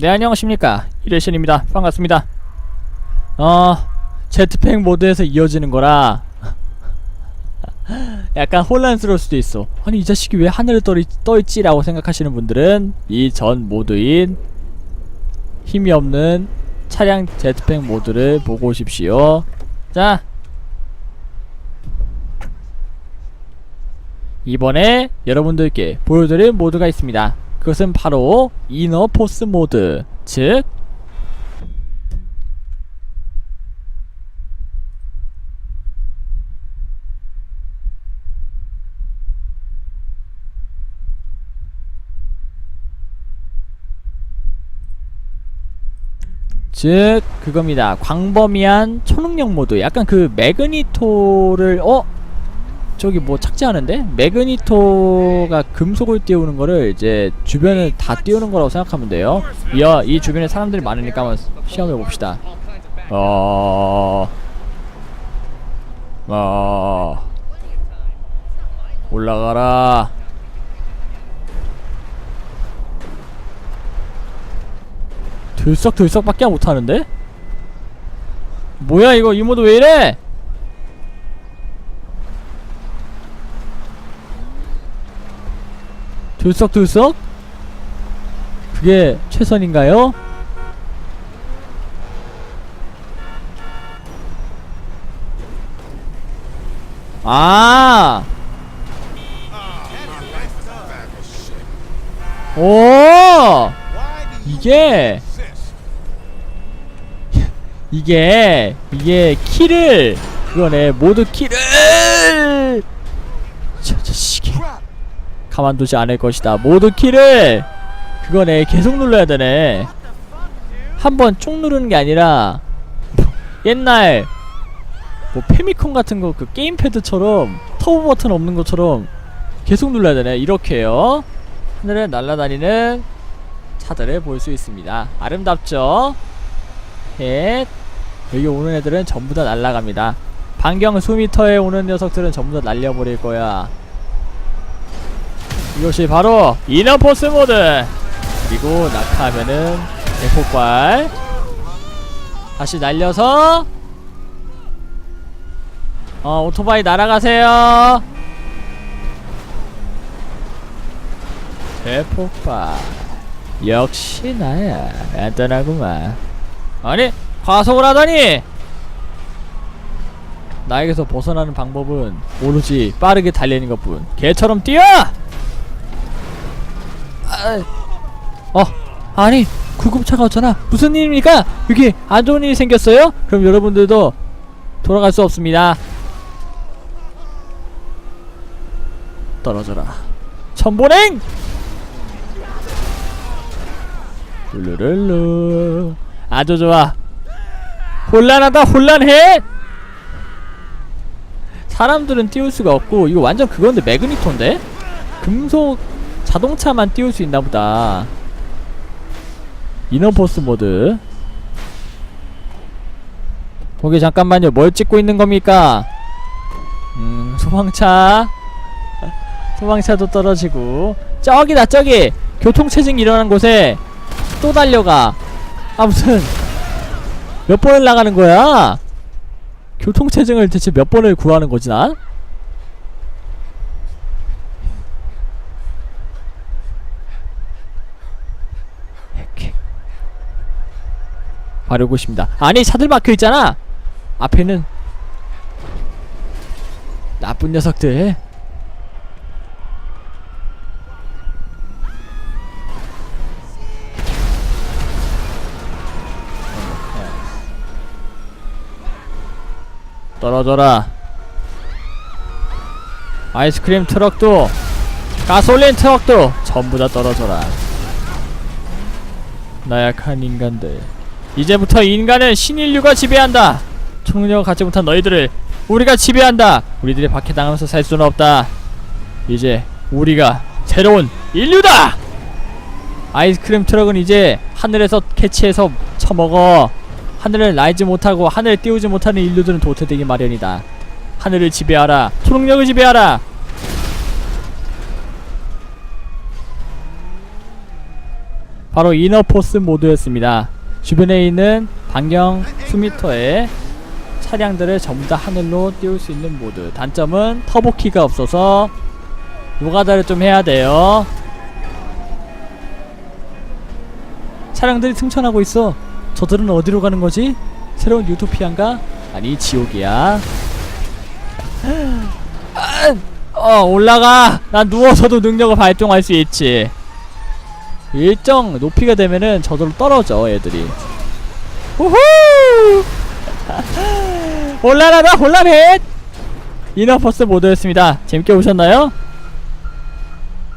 네 안녕하십니까. 이레션입니다. 반갑습니다. 어 제트팩 모드에서 이어지는 거라 약간 혼란스러울 수도 있어. 아니 이 자식이 왜 하늘에 떠, 떠있지? 라고 생각하시는 분들은 이 전 모드인 힘이 없는 차량 제트팩 모드를 보고 오십시오. 자 이번에 여러분들께 보여드릴 모드가 있습니다 그것은 바로 이너 포스 모드 즉 즉 그겁니다. 광범위한 초능력 모드. 약간 그 매그니토를 어? 저기 뭐 착지하는데? 매그니토가 금속을 띄우는 거를 이제 주변을 다 띄우는 거라고 생각하면 돼요 이어 이 주변에 사람들이 많으니까 한번 시험해 봅시다 어... 어... 올라가라 들썩들썩밖에 못하는데? 뭐야 이거 이 모드 왜 이래? 들썩들썩? 그게 최선인가요? 아! 오! 이게 이게 이게 키를 그거네 모두 키를 저 자식이 가만두지 않을 것이다. 모두 키를 그거네. 계속 눌러야 되네. 한 번 쭉 누르는 게 아니라 옛날 뭐 페미콘 같은 거 그 게임패드처럼 터보 버튼 없는 것처럼 계속 눌러야 되네. 이렇게요. 하늘에 날아다니는 차들을 볼 수 있습니다. 아름답죠? 예. 여기 오는 애들은 전부 다 날아갑니다. 반경 수미터에 오는 녀석들은 전부 다 날려버릴 거야 이것이 바로 이너포스 모드. 그리고 낙하하면은 대폭발 다시 날려서. 어 오토바이 날아가세요. 대폭발 역시 나야 안전하구만. 아니 과속을 하다니. 나에게서 벗어나는 방법은 오로지 빠르게 달리는 것뿐. 개처럼 뛰어! 아, 어 아니 구급차가 왔잖아. 무슨 일입니까? 여기 안 좋은 일이 생겼어요? 그럼 여러분들도 돌아갈 수 없습니다. 떨어져라. 천보냉! 룰루룰루. 아주 좋아. 혼란하다 혼란해! 사람들은 띄울 수가 없고 이거 완전 그건데 매그니토인데? 금속 자동차만 띄울 수 있나 보다. 이너포스 모드. 거기 잠깐만요. 뭘 찍고 있는 겁니까? 음 소방차. 소방차도 떨어지고. 저기다 저기! 교통체증 일어난 곳에 또 달려가. 아 무슨 몇 번을 나가는 거야? 교통체증을 대체 몇 번을 구하는 거지 난? 바르고 싶니다. 아니 차들 막혀있잖아. 앞에는 나쁜 녀석들. 떨어져라. 아이스크림 트럭도 가솔린 트럭도 전부 다 떨어져라. 나약한 인간들 이제부터 인간은 신인류가 지배한다 초능력을 갖지 못한 너희들을 우리가 지배한다 우리들이 박해당하면서 살 수는 없다 이제 우리가 새로운 인류다 아이스크림 트럭은 이제 하늘에서 캐치해서 처먹어 하늘을 날지 못하고 하늘을 띄우지 못하는 인류들은 도태되기 마련이다. 하늘을 지배하라. 초능력을 지배하라. 바로 이너포스 모드였습니다. 주변에 있는 반경 수미터의 차량들을 전부 다 하늘로 띄울 수 있는 모드. 단점은 터보키가 없어서 노가다를 좀 해야 돼요. 차량들이 승천하고 있어. 저들은 어디로 가는 거지? 새로운 유토피안가? 아니 지옥이야. 아, 어 올라가. 난 누워서도 능력을 발동할 수 있지. 일정 높이가 되면은 저절로 떨어져 애들이. 우후! 올라라라 혼란해. 이너퍼스 모드였습니다. 재밌게 보셨나요?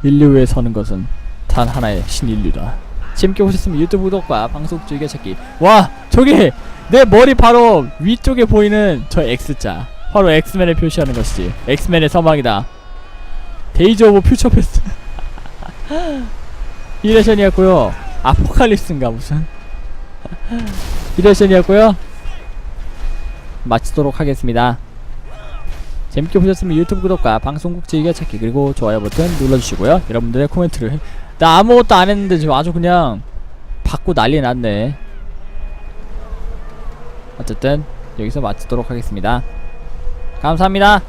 인류 위에 서는 것은 단 하나의 신인류다. 재밌게 보셨으면 유튜브 구독과 방송 즐겨찾기. 와 저기 내 머리 바로 위쪽에 보이는 저 X자. 바로 엑스맨을 표시하는 것이지. 엑스맨의 서막이다. 데이즈 오브 퓨처 패스트. 이레션이었고요. 아포칼립스인가 무슨. 이레션이었고요. 마치도록 하겠습니다. 재밌게 보셨으면 유튜브 구독과 방송국 즐겨찾기 그리고 좋아요 버튼 눌러주시고요. 여러분들의 코멘트를 나 아무것도 안 했는데 지금 아주 그냥 받고 난리 났네. 어쨌든 여기서 마치도록 하겠습니다. 감사합니다.